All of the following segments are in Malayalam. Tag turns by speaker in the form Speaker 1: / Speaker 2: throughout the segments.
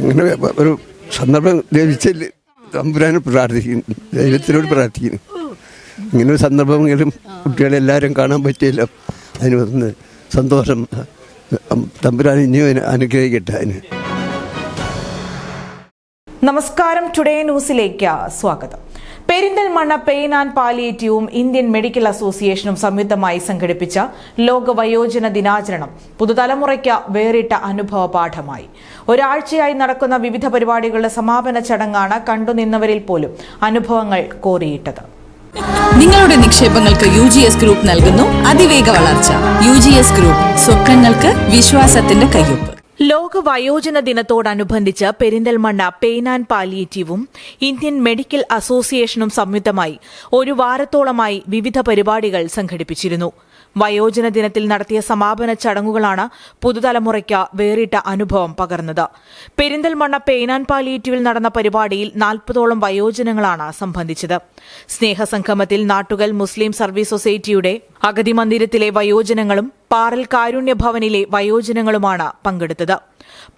Speaker 1: അങ്ങനെ ഒരു സന്ദർഭം ലഭിച്ചില്ല. തമ്പുരാനെ പ്രാർത്ഥിക്കുന്നു. ദൈവത്തിനോട് പ്രാർത്ഥിക്കുന്നു. ഇങ്ങനെ ഒരു സന്ദർഭമെങ്കിലും കുട്ടികളെല്ലാവരും കാണാൻ പറ്റിയല്ലോ. അതിന് വന്ന് സന്തോഷം. തമ്പുരാൻ ഇനിയും അനുഗ്രഹിക്കട്ടെ അതിന്.
Speaker 2: നമസ്കാരം ടുഡേ ന്യൂസിലേക്ക് സ്വാഗതം. പെരിന്തൽമണ്ണ പെയിൻ ആൻഡ് പാലിയേറ്റീവും ഇന്ത്യൻ മെഡിക്കൽ അസോസിയേഷനും സംയുക്തമായി സംഘടിപ്പിച്ച ലോക വയോജന ദിനാചരണം പുതുതലമുറയ്ക്ക് വേറിട്ട അനുഭവ പാഠമായി. ഒരാഴ്ചയായി നടക്കുന്ന വിവിധ പരിപാടികളുടെ സമാപന ചടങ്ങാണ് കണ്ടുനിന്നവരിൽ പോലും അനുഭവങ്ങൾ കോറിയിട്ടത്
Speaker 3: നിങ്ങളുടെ നിക്ഷേപങ്ങൾക്ക് യു ജി എസ് ഗ്രൂപ്പ് നൽകുന്നു അതിവേഗ വളർച്ച. യു ജി എസ് ഗ്രൂപ്പ് സ്വപ്നങ്ങൾക്ക് വിശ്വാസത്തിന്റെ കയ്യൊപ്പ്.
Speaker 2: ലോക വയോജന ദിനത്തോടനുബന്ധിച്ച് പെരിന്തൽമണ്ണ പെയിൻ ആൻഡ് പാലിയേറ്റീവും ഇന്ത്യൻ മെഡിക്കൽ അസോസിയേഷനും സംയുക്തമായി ഒരു വാരത്തോളമായി വിവിധ പരിപാടികൾ സംഘടിപ്പിച്ചിരുന്നു. വയോജന ദിനത്തിൽ നടത്തിയ സമാപന ചടങ്ങുകളാണ് പുതുതലമുറയ്ക്ക് വേറിട്ട അനുഭവം പകർന്നത്. പെരിന്തൽമണ്ണ പെയിൻ ആൻഡ് പാലിയേറ്റീവിൽ നടന്ന പരിപാടിയിൽ നാൽപ്പതോളം വയോജനങ്ങളാണ് സംബന്ധിച്ചത്. സ്നേഹസംഗമത്തിൽ നാട്ടുകൽ മുസ്ലിം സർവീസ് സൊസൈറ്റിയുടെ അഗതി മന്ദിരത്തിലെ വയോജനങ്ങളും പാറൽ കാരുണ്യ ഭവനിലെ വയോജനങ്ങളുമാണ് പങ്കെടുത്തത്.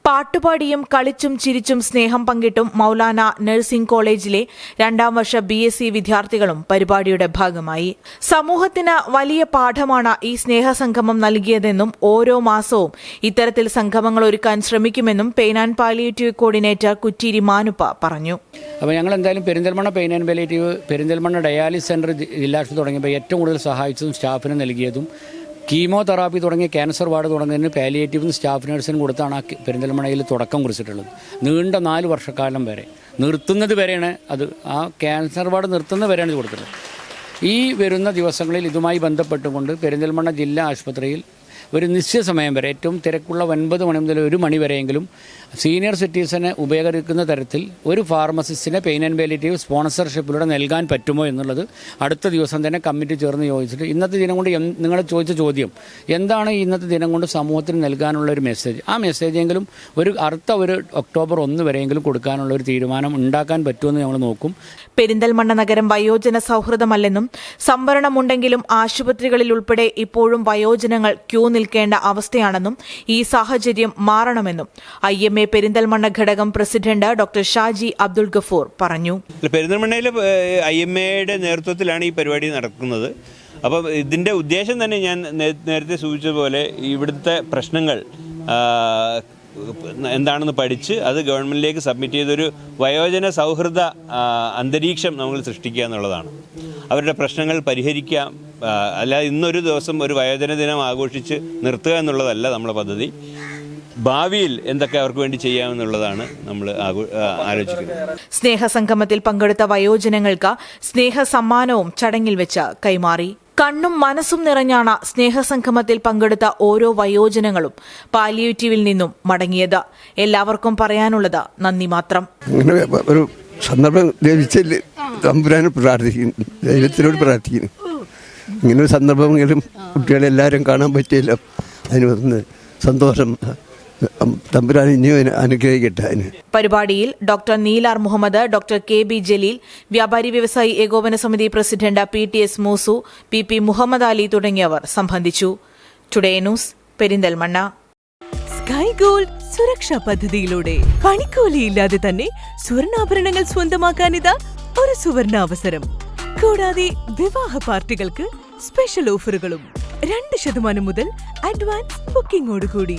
Speaker 2: പാട്ടുപാടിയും കളിച്ചും ചിരിച്ചും സ്നേഹം പങ്കിട്ടും മൌലാന നഴ്സിംഗ് കോളേജിലെ രണ്ടാം വർഷ ബി എസ് സി വിദ്യാർത്ഥികളും പരിപാടിയുടെ ഭാഗമായി. സമൂഹത്തിന് വലിയ പാഠമാണ് ഈ സ്നേഹസംഗമം നൽകിയതെന്നും ഓരോ മാസവും ഇത്തരത്തിൽ സംഗമങ്ങൾ ഒരുക്കാൻ ശ്രമിക്കുമെന്നും pain palliative coordinator Kutteeri Manuppa പറഞ്ഞു.
Speaker 4: അപ്പോൾ ഞങ്ങൾ എന്തായാലും Perinthalmanna pain and palliative Perinthalmanna dialysis centre ജില്ലാശുപത്രി തുടങ്ങിയപ്പോൾ ഏറ്റവും കൂടുതൽ സഹായിച്ചതും സ്റ്റാഫിന് നൽകിയതും കീമോതെറാപ്പി തുടങ്ങിയ ക്യാൻസർ വാർഡ് തുടങ്ങുന്നതിന് പാലിയേറ്റീവും സ്റ്റാഫ് നഴ്സിനും കൊടുത്താണ് ആ പെരിന്തൽമണയിൽ തുടക്കം കുറിച്ചിട്ടുള്ളത്. നീണ്ട നാല് വർഷക്കാലം വരെ. നിർത്തുന്നത് വരെയാണ് അത്. ആ ക്യാൻസർ വാർഡ് നിർത്തുന്നത് വരെയാണ് ഇത് കൊടുത്തിട്ടുള്ളത്. ഈ വരുന്ന ദിവസങ്ങളിൽ ഇതുമായി ബന്ധപ്പെട്ടുകൊണ്ട് പെരിന്തൽമണ്ണ ജില്ലാ ആശുപത്രിയിൽ ഒരു നിശ്ചയ സമയം വരെ ഏറ്റവും തിരക്കുള്ള ഒൻപത് മണി മുതൽ ഒരു മണി വരെയെങ്കിലും സീനിയർ സിറ്റിസനെ ഉപകരിക്കുന്ന തരത്തിൽ ഒരു ഫാർമസിസ്റ്റിനെ പെയിൻ ആൻഡ് പാലിറ്റീവ് സ്പോൺസർഷിപ്പിലൂടെ നൽകാൻ പറ്റുമോ എന്നുള്ളത് അടുത്ത ദിവസം തന്നെ കമ്മിറ്റി ചേർന്ന് ചോദിച്ചിട്ട് ഇന്നത്തെ ദിനം കൊണ്ട് നിങ്ങൾ ചോദിച്ച ചോദ്യം എന്താണ് ഇന്നത്തെ ദിനം കൊണ്ട് സമൂഹത്തിന് നൽകാനുള്ള ഒരു മെസ്സേജ് ആ മെസ്സേജെങ്കിലും ഒരു അടുത്ത ഒരു ഒക്ടോബർ ഒന്ന് വരെയെങ്കിലും കൊടുക്കാനുള്ള ഒരു തീരുമാനം ഉണ്ടാക്കാൻ പറ്റുമെന്ന് ഞങ്ങൾ നോക്കും.
Speaker 2: പെരിന്തൽമണ്ണ നഗരം വയോജന സൗഹൃദമല്ലെന്നും സംവരണമുണ്ടെങ്കിലും ആശുപത്രികളിൽ ഉൾപ്പെടെ ഇപ്പോഴും വയോജനങ്ങൾ ക്യൂ നിൽക്കേണ്ട അവസ്ഥയാണെന്നും ഈ സാഹചര്യം മാറണമെന്നും ഐ എം എ പെരിന്തൽമണ്ണ ഘടകം പ്രസിഡന്റ് ഡോക്ടർ ഷാജി അബ്ദുൾ ഗഫൂർ പറഞ്ഞു.
Speaker 5: പെരിന്തൽമണ്ണയിൽ ഐ എം എയുടെ നേതൃത്വത്തിലാണ് ഈ പരിപാടി നടക്കുന്നത്. അപ്പം ഇതിന്റെ ഉദ്ദേശം തന്നെ ഞാൻ നേരത്തെ സൂചിച്ചതുപോലെ ഇവിടുത്തെ പ്രശ്നങ്ങൾ എന്താണെന്ന് പഠിച്ച് അത് ഗവൺമെന്റിലേക്ക് സബ്മിറ്റ് ചെയ്തൊരു വയോജന സൗഹൃദ അന്തരീക്ഷം നമ്മൾ സൃഷ്ടിക്കുക എന്നുള്ളതാണ്. അവരുടെ പ്രശ്നങ്ങൾ പരിഹരിക്കാം അല്ലാതെ ഇന്നൊരു ദിവസം ഒരു വയോജന ദിനം ആഘോഷിച്ച് നിർത്തുക എന്നുള്ളതല്ല നമ്മുടെ പദ്ധതി. ഭാവിയിൽ എന്തൊക്കെ അവർക്ക് വേണ്ടി ചെയ്യാമെന്നുള്ളതാണ് നമ്മൾ ആലോചിക്കുന്നത്.
Speaker 2: സ്നേഹസംഗമത്തിൽ പങ്കെടുത്ത വയോജനങ്ങൾക്ക് സ്നേഹസമ്മാനവും ചടങ്ങിൽ വെച്ച് കൈമാറി. കണ്ണും മനസ്സും നിറഞ്ഞാണ് സ്നേഹസംഗമത്തിൽ പങ്കെടുത്ത ഓരോ വയോജനങ്ങളും പാലിയേറ്റീവിൽ നിന്നും മടങ്ങിയത്. എല്ലാവർക്കും പറയാനുള്ളത് നന്ദി മാത്രം.
Speaker 1: ഒരു സന്ദർഭം ലഭിച്ചില്ല. തമ്പുരാനെ പ്രാർത്ഥിക്കുന്നു. ദൈവത്തിനോട് പ്രാർത്ഥിക്കുന്നു. ഇങ്ങനെ ഒരു സന്ദർഭമെങ്കിലും കുട്ടികളെല്ലാവരും കാണാൻ പറ്റിയല്ലോ. അതിന് വന്ന് സന്തോഷം. തമ്പുരാൻ ഇനിയും അനുഗ്രഹിക്കട്ടെ അതിന്.
Speaker 2: പരിപാടിയിൽ doctor Neelar Muhammad doctor K B Jaleel വ്യാപാരി വ്യവസായി ഏകോപന സമിതി president P T S Moosu P P Muhammad Ali തുടങ്ങിയവർ സംബന്ധിച്ചു. Today news Perinthalmanna.
Speaker 6: Sky Gold സുരക്ഷാ പദ്ധതിയിലൂടെ പണിക്കൂലിയില്ലാതെ തന്നെ സ്വർണാഭരണങ്ങൾ സ്വന്തമാക്കാനിതാ ഒരു സുവർണ അവസരം കൂടാതെ വിവാഹ പാർട്ടികൾക്ക് സ്പെഷ്യൽ ഓഫറുകളും രണ്ട് ശതമാനം മുതൽ അഡ്വാൻസ് ബുക്കിംഗോടുകൂടി